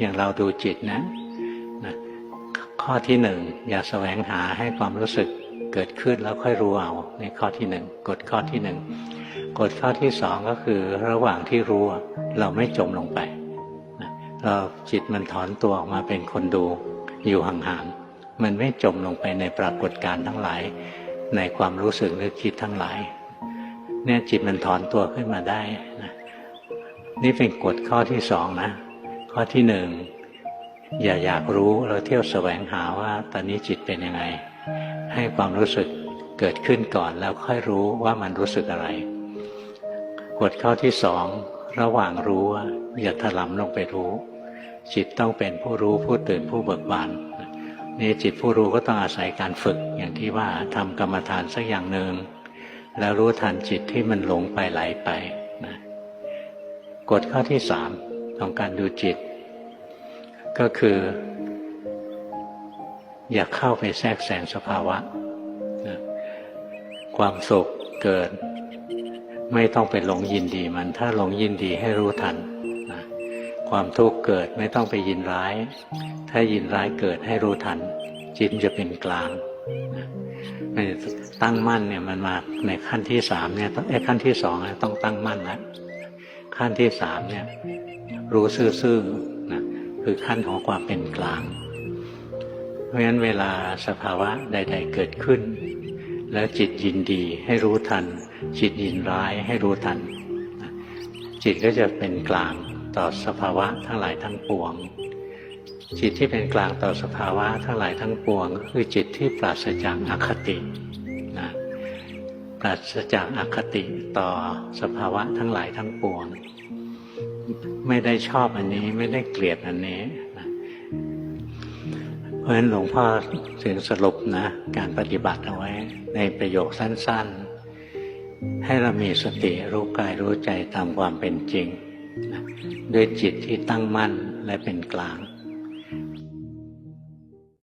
อย่างเราดูจิตนะนะข้อที่หนึ่งอย่าแสวงหาให้ความรู้สึกเกิดขึ้นแล้วค่อยรู้เอาในข้อที่หนึ่งกฎข้อที่หนึ่งกฎข้อที่สองก็คือระหว่างที่รู้เราไม่จมลงไปนะเราจิตมันถอนตัวออกมาเป็นคนดูอยู่ห่างๆมันไม่จมลงไปในปรากฏการณ์ทั้งหลาย ในความรู้สึกนึกคิดทั้งหลาย เนี่ยจิตมันถอนตัวขึ้นมาได้นะนี่เป็นกฎข้อที่สองนะ ข้อที่หนึ่งอย่าอยากรู้เราเที่ยวแสวงหาว่าตอนนี้จิตเป็นยังไง ให้ความรู้สึกเกิดขึ้นก่อนแล้วค่อยรู้ว่ามันรู้สึกอะไรกฎข้อที่สองระหว่างรู้ว่าอย่าถลำลงไปรู้ จิตต้องเป็นผู้รู้ผู้ตื่นผู้เบิกบานนี่จิตผู้รู้ก็ต้องอาศัยการฝึกอย่างที่ว่าทำกรรมฐานสักอย่างหนึ่งแล้วรู้ทันจิตที่มันหลงไปไหลไปนะกฎข้อที่สาม ของการดูจิต ก็คือ อย่าเข้าไปแทรกแซงสภาวะนะความสุขเกิด ไม่ต้องไปหลงยินดีมัน ถ้าหลงยินดีให้รู้ทันนะความทุกข์เกิดไม่ต้องไปยินร้าย ถ้ายินร้ายเกิดให้รู้ทัน จิตจะเป็นกลางนะตั้งมั่นเนี่ยมันมาในขั้นที่สามเนี่ยไอ้ขั้นที่สองต้องตั้งมั่นแล้ว ขั้นที่สามเนี่ยรู้ซื่อๆนะคือขั้นของความเป็นกลาง เพราะฉะนั้นเวลาสภาวะใด ๆ เกิดขึ้น แล้วจิตยินดีให้รู้ทัน จิตยินร้ายให้รู้ทัน จิตก็จะเป็นกลางต่อสภาวะทั้งหลายทั้งปวง จิตที่เป็นกลางต่อสภาวะทั้งหลายทั้งปวงก็คือจิตที่ปราศจากอคติ ปราศจากอคติต่อสภาวะทั้งหลายทั้งปวง ไม่ได้ชอบอันนี้ไม่ได้เกลียดอันนี้นะเพราะฉะนั้นหลวงพ่อถึงสรุปนะการปฏิบัติเอาไว้ในประโยคสั้น ๆ ให้เรามีสติรู้กายรู้ใจตามความเป็นจริงนะด้วยจิตที่ตั้งมั่นและเป็นกลาง